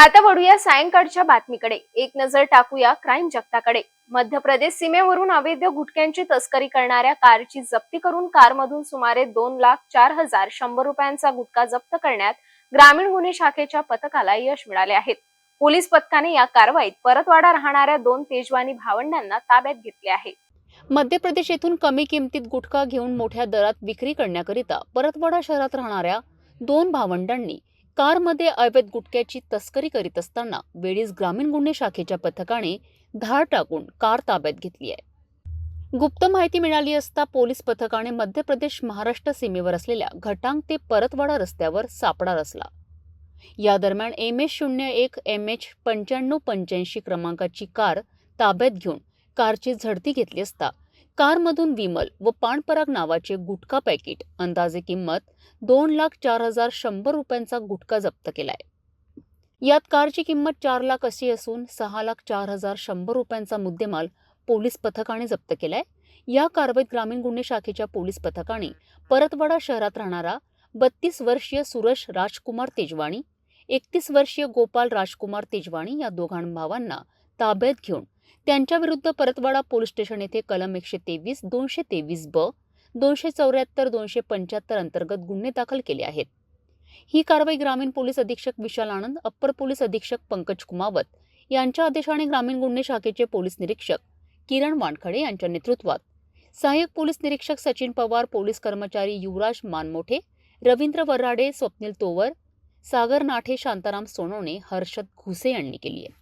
आता वळूया सायंकाळच्या बातमीकडे. एक नजर टाकूया क्राईम जगताकडे. मध्य प्रदेश सीमेवरून अवैध गुटख्यांची तस्करी करणाऱ्या कारची जप्ती करून कारमधून सुमारे दोन लाख चार हजार शंभर रुपयांचा गुटखा जप्त करण्यात ग्रामीण गुन्हे शाखेच्या पथकाला यश मिळाले आहेत पोलीस पथकाने या कारवाईत परतवाडा राहणाऱ्या दोन तेजवानी भावंडांना ताब्यात घेतले आहे. मध्य प्रदेश येथून कमी किमतीत गुटखा घेऊन मोठ्या दरात विक्री करण्याकरिता परतवाडा शहरात राहणाऱ्या दोन भावंडांनी कारमध्ये अवैध गुटख्याची तस्करी करीत असताना वेळीच ग्रामीण गुन्हे शाखेच्या पथकाने धाड टाकून कार ताब्यात घेतली आहे. गुप्त माहिती मिळाली असता पोलीस पथकाने मध्य प्रदेश महाराष्ट्र सीमेवर असलेल्या घटांग ते परतवाडा रस्त्यावर सापडा रचला. या दरम्यान एम एच शून्य एक एम एच पंच्याण्णव पंच्याऐंशी क्रमांकाची कार ताब्यात घेऊन कारची झडती घेतली असता कारमधून विमल व पाणपराग नावाचे गुटखा पॅकेट अंदाजे किंमत दोन लाख चार हजार शंभर रुपयांचा गुटखा जप्त केलाय. यात कारची किंमत चार लाख अशी असून सहा लाख चार हजार शंभर रुपयांचा मुद्देमाल पोलीस पथकाने जप्त केलाय. या कारवाईत ग्रामीण गुन्हे शाखेच्या पोलीस पथकाने परतवाडा शहरात राहणारा बत्तीस वर्षीय सुरज राजकुमार तेजवाणी एकतीस वर्षीय गोपाल राजकुमार तेजवाणी या दोघां भावांना ताब्यात घेऊन त्यांच्याविरुद्ध परतवाडा पोलीस स्टेशन येथे कलम एकशे तेवीस दोनशे तेवीस ब दोनशे चौऱ्याहत्तर दोनशे पंच्याहत्तर अंतर्गत गुन्हे दाखल केले आहेत. ही कारवाई ग्रामीण पोलीस अधीक्षक विशाल आनंद अप्पर पोलीस अधीक्षक पंकज कुमावत यांच्या आदेशाने ग्रामीण गुन्हे शाखेचे पोलीस निरीक्षक किरण वानखडे यांच्या नेतृत्वात. सहाय्यक पोलीस निरीक्षक सचिन पवार पोलीस कर्मचारी युवराज मानमोठे रवींद्र वराडे स्वप्नील तोवर सागर नाठे शांताराम सोनवणे हर्षद घुसे यांनी केली आहे.